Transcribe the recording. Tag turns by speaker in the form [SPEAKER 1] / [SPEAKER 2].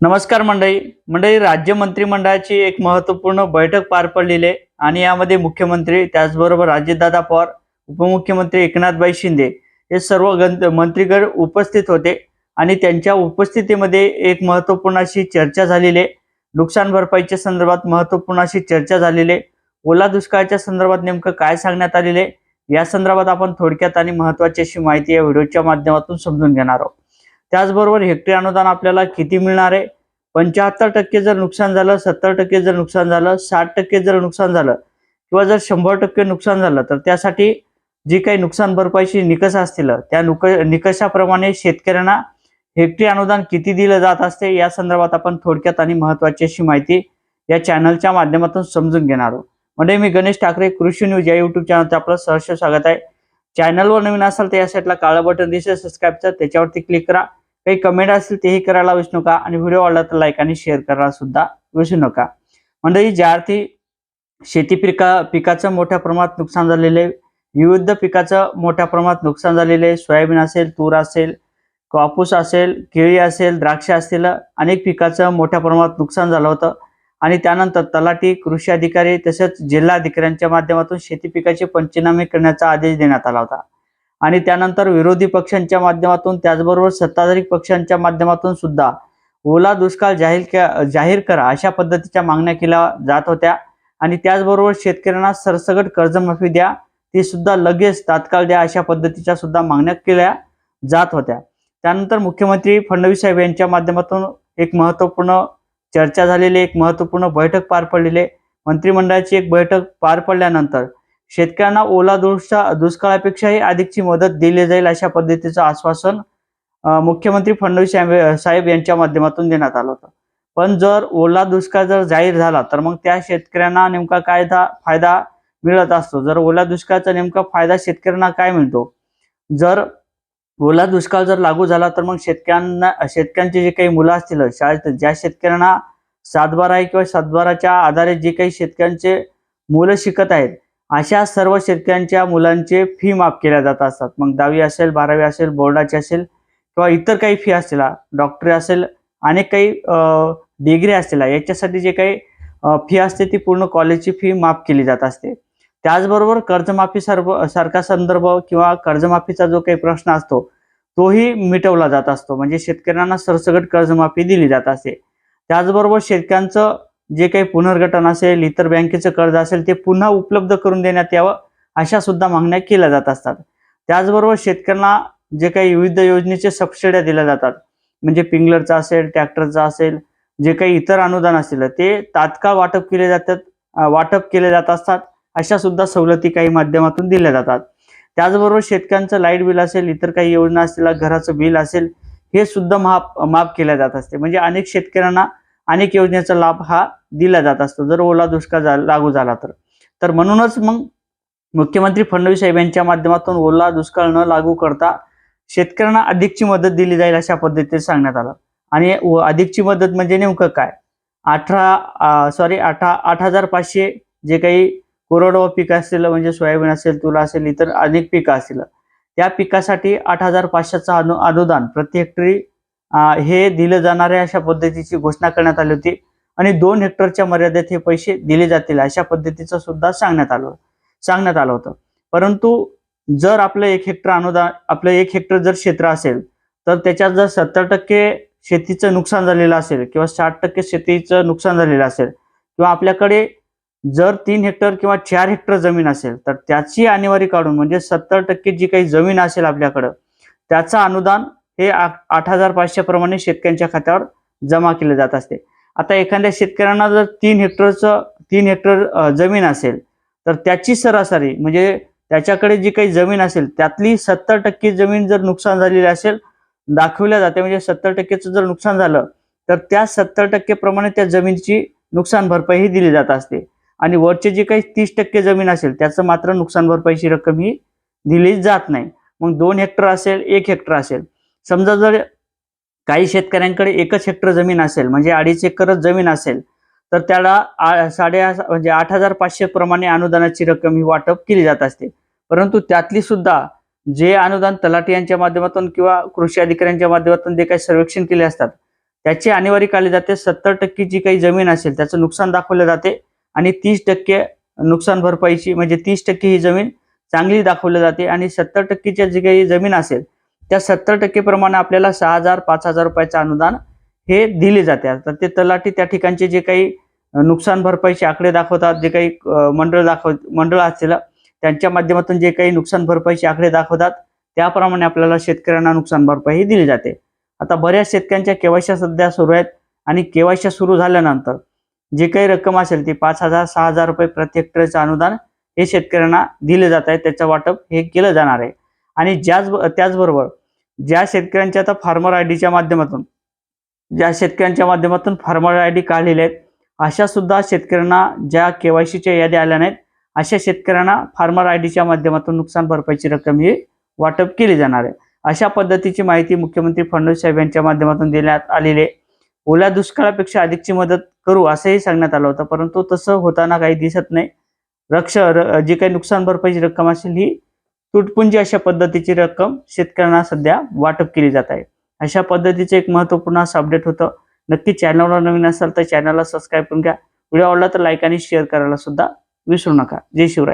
[SPEAKER 1] नमस्कार मंडळी. मंडळी राज्य मंत्रिमंडळाची एक महत्त्वपूर्ण बैठक पार पडलेली आहे आणि यामध्ये मुख्यमंत्री त्याचबरोबर अजितदादा पवार उपमुख्यमंत्री एकनाथबाई शिंदे हे सर्व गंत मंत्रीगण उपस्थित होते आणि त्यांच्या उपस्थितीमध्ये एक महत्त्वपूर्ण अशी चर्चा झालेली आहे. नुकसान भरपाईच्या संदर्भात महत्त्वपूर्ण अशी चर्चा झालेली आहे. ओला दुष्काळाच्या संदर्भात नेमकं काय सांगण्यात आलेले आहे? या संदर्भात आपण थोडक्यात आणि महत्वाची अशी माहिती या व्हिडिओच्या माध्यमातून समजून घेणार आहोत. त्याचबरोबर हेक्टरी अनुदान आपल्याला किती मिळणार आहे? पंच्याहत्तर टक्के जर नुकसान झालं सत्तर टक्के जर नुकसान झालं साठ टक्के जर नुकसान झालं किंवा जर शंभर टक्के नुकसान झालं तर त्यासाठी जी काही नुकसान भरपाईची निकष असतील त्या नुक निकषाप्रमाणे शेतकऱ्यांना हेक्टरी अनुदान किती दिलं जात असते या संदर्भात आपण थोडक्यात आणि महत्वाची अशी माहिती या चॅनलच्या माध्यमातून समजून घेणार आहोत. म्हणजे मी गणेश ठाकरे कृषी न्यूज या युट्यूब चॅनलचं आपलं सहर्ष स्वागत आहे. चॅनलवर नवीन असाल तर या साईडला काळं बटन दिसेल सबस्क्राईबचं त्याच्यावरती क्लिक करा. काही कमेंट असतील तेही करायला विसरू नका. आणि व्हिडिओ आवडला तर लाईक आणि शेअर करायला सुद्धा विसरू नका. म्हणजे ज्या अर्थी शेती पिका पिकाचं मोठ्या प्रमाणात नुकसान झालेलं आहे विविध पिकाचं मोठ्या प्रमाणात नुकसान झालेलं आहे सोयाबीन असेल तूर असेल कापूस असेल केळी असेल द्राक्ष असतील अनेक पिकाचं मोठ्या प्रमाणात नुकसान झालं होतं. आणि त्यानंतर तलाठी कृषी अधिकारी तसेच जिल्हा अधिकाऱ्यांच्या माध्यमातून शेती पिकाचे पंचनामे करण्याचा आदेश देण्यात आला होता. आणि त्यानंतर विरोधी पक्षांच्या माध्यमातून त्याचबरोबर सत्ताधारी पक्षांच्या माध्यमातून सुद्धा ओला दुष्काळ जाहीर जाहीर करा अशा पद्धतीच्या मागण्या केल्या जात होत्या. आणि त्याचबरोबर शेतकऱ्यांना सरसगट कर्जमाफी द्या ती सुद्धा लगेच तात्काळ द्या अशा पद्धतीच्या सुद्धा मागण्या केल्या जात होत्या. त्यानंतर मुख्यमंत्री फडणवीस साहेब यांच्या माध्यमातून एक महत्त्वपूर्ण चर्चा झालेली एक महत्त्वपूर्ण बैठक पार पडलेली. मंत्रिमंडळाची एक बैठक पार पडल्यानंतर शेतकऱ्यांना ओला दुष्काळ दुष्काळापेक्षाही अधिकची मदत दिली जाईल अशा पद्धतीचं आश्वासन मुख्यमंत्री फडणवीस साहेब- यांच्या माध्यमातून देण्यात आलं होतं. पण जर ओला दुष्काळ जर जाहीर झाला तर मग त्या शेतकऱ्यांना नेमका काय फायदा मिळत असतो. जर ओला दुष्काळाचा नेमका फायदा शेतकऱ्यांना काय मिळतो? जर ओला दुष्काळ जर लागू झाला तर मग शेतकऱ्यांना शेतकऱ्यांचे जे काही मुलं असतील शाळेत ज्या शेतकऱ्यांना सातबारा आहे किंवा सातबाराच्या आधारे जे काही शेतकऱ्यांचे मुलं शिकत आहेत अशा सर्व शेतकऱ्यांच्या मुलांचे फी माफ केल्या जात असतात. मग दहावी असेल बारावी असेल बोर्डाची असेल किंवा इतर काही फी असतील डॉक्टरी असेल अनेक काही डिग्री असतील याच्यासाठी जे काही फी असते ती पूर्ण कॉलेजची फी माफ केली जात असते. त्याचबरोबर कर्जमाफी सर्व सारखा संदर्भ किंवा कर्जमाफीचा जो काही प्रश्न असतो तोही मिटवला जात असतो. म्हणजे शेतकऱ्यांना सरसकट कर्जमाफी दिली जात असते. त्याचबरोबर शेतकऱ्यांचं जे काही पुनर्गठन असेल इतर बँकेचं कर्ज असेल ते पुन्हा उपलब्ध करून देण्यात यावं अशा सुद्धा मागण्या केल्या जात असतात. त्याचबरोबर शेतकऱ्यांना जे काही विविध योजनेचे सबसिड्या दिल्या जातात. म्हणजे पिंगलरचा असेल ट्रॅक्टरचा असेल जे काही इतर अनुदान असेल ते तात्काळ वाटप केले जातात वाटप केले जात असतात अशा सुद्धा सवलती काही माध्यमातून दिल्या जातात. त्याचबरोबर शेतकऱ्यांचं लाइट बिल असेल इतर काही योजना असतील घराचं बिल असेल हे सुद्धा माफ माफ केल्या जात असते. म्हणजे अनेक शेतकऱ्यांना अनेक योजनेचा लाभ हा दिला जात असतो. जर ओला दुष्काळ लागू झाला तर. तर म्हणूनच मग मुख्यमंत्री फडणवीस साहेब यांच्या माध्यमातून ओला दुष्काळ न लागू करता शेतकऱ्यांना अधिकची मदत दिली जाईल अशा पद्धतीने सांगण्यात आलं. आणि अधिकची मदत म्हणजे नेमकं काय? अठरा सॉरी अठरा आठ हजार पाचशे जे काही कोरडवाहू पीक असतील म्हणजे सोयाबीन असेल तुला असेल इतर अनेक पिकं असतील त्या पिकासाठी आठ हजार पाचशेचं अनु अनुदान प्रति हेक्टरी हे दिलं जाणार आहे अशा पद्धतीची घोषणा करण्यात आली होती. आणि दोन हेक्टरच्या मर्यादेत हे पैसे दिले जातील अशा पद्धतीचं सुद्धा सांगण्यात आलं सांगण्यात आलं होतं. परंतु जर आपलं एक हेक्टर अनुदान आपलं एक हेक्टर जर क्षेत्र असेल तर त्याच्यात जर सत्तर टक्के शेतीचं नुकसान झालेलं असेल किंवा साठ टक्के शेतीचं नुकसान झालेलं असेल किंवा आपल्याकडे जर तीन हेक्टर किंवा चार हेक्टर जमीन असेल तर त्याची आणेवारी काढून म्हणजे सत्तर टक्के जी काही जमीन असेल आपल्याकडं त्याचं अनुदान हे आठ हजार पाचशे प्रमाणे शेतकऱ्यांच्या खात्यावर जमा केले जात असते. आता एखाद्या शेतकऱ्यांना जर तीन हेक्टरचं तीन हेक्टर जमीन असेल तर त्याची सरासरी म्हणजे त्याच्याकडे जी काही जमीन असेल त्यातली सत्तर टक्के जमीन जर नुकसान झालेली असेल दाखवल्या जाते म्हणजे सत्तर टक्केचं जर नुकसान झालं तर त्या सत्तर टक्के प्रमाणे त्या जमिनीची नुकसान भरपाई ही दिली जात असते. आणि वरचे जे काही तीस टक्के जमीन असेल त्याचं मात्र नुकसान भरपाईची रक्कम ही दिली जात नाही. मग दोन हेक्टर असेल एक हेक्टर असेल समजा जर काही शेतकऱ्यांकडे एकच हेक्टर जमीन असेल म्हणजे अडीच एकरच जमीन असेल तर त्याला साडे म्हणजे आठ हजार पाचशे प्रमाणे अनुदानाची रक्कम ही वाटप केली जात असते. परंतु त्यातली सुद्धा जे अनुदान तलाठी यांच्या माध्यमातून किंवा कृषी अधिकाऱ्यांच्या माध्यमातून जे काही सर्वेक्षण केले असतात त्याची अनिवार्य काढली जाते. सत्तर टक्के जी काही जमीन असेल त्याचं नुकसान दाखवलं जाते आणि तीस टक्के नुकसान भरपाईची म्हणजे तीस टक्के ही जमीन चांगली दाखवली जाते आणि सत्तर टक्केच्या जी काही जमीन असेल त्या सत्तर टक्के प्रमाणे आपल्याला सहा हजार पाच हजार रुपयाचं अनुदान हे दिले जाते. आता ते तलाठी त्या ठिकाणचे जे काही नुकसान भरपाईचे आकडे दाखवतात जे काही मंडळ दाखव मंडळ असतील त्यांच्या माध्यमातून जे काही नुकसान भरपाईचे आकडे दाखवतात त्याप्रमाणे आपल्याला शेतकऱ्यांना नुकसान भरपाई ही दिली जाते. आता बऱ्याच शेतकऱ्यांच्या केवायच्या सध्या सुरू आहेत आणि केवायच्या सुरू झाल्यानंतर जे काही रक्कम असेल ती पाच हजार सहा हजार रुपये प्रति हेक्टरचं अनुदान हे शेतकऱ्यांना दिले जात आहे. त्याचं वाटप हे केलं जाणार आहे. आणि ज्याच त्याचबरोबर ज्या शेतकऱ्यांच्या आता फार्मर आय डीच्या माध्यमातून ज्या शेतकऱ्यांच्या माध्यमातून फार्मर आय डी काढलेले आहेत अशा सुद्धा शेतकऱ्यांना ज्या केवायसीच्या याद्या आल्या नाहीत अशा शेतकऱ्यांना फार्मर आय डीच्या माध्यमातून नुकसान भरपाईची रक्कम ही वाटप केली जाणार आहे. अशा पद्धतीची माहिती मुख्यमंत्री फडणवीस साहेब यांच्या माध्यमातून देण्यात आलेली आहे. ओल्या दुष्काळापेक्षा अधिकची मदत करू असंही सांगण्यात आलं होतं परंतु तसं होताना काही दिसत नाही. रक्ष र- जी काही नुकसान भरपाईची रक्कम असेल ही तुटपुंजी अशा पद्धतीची रक्कम शेतकऱ्यांना सध्या वाटप केली जात आहे. अशा पद्धतीचं एक महत्त्वपूर्ण असं अपडेट होतं. नक्की चॅनलवर नवीन असाल तर चॅनलला सबस्क्राईब करून घ्या. व्हिडिओ आवडला तर लाईक आणि शेअर करायला सुद्धा विसरू नका. जय शिवराय.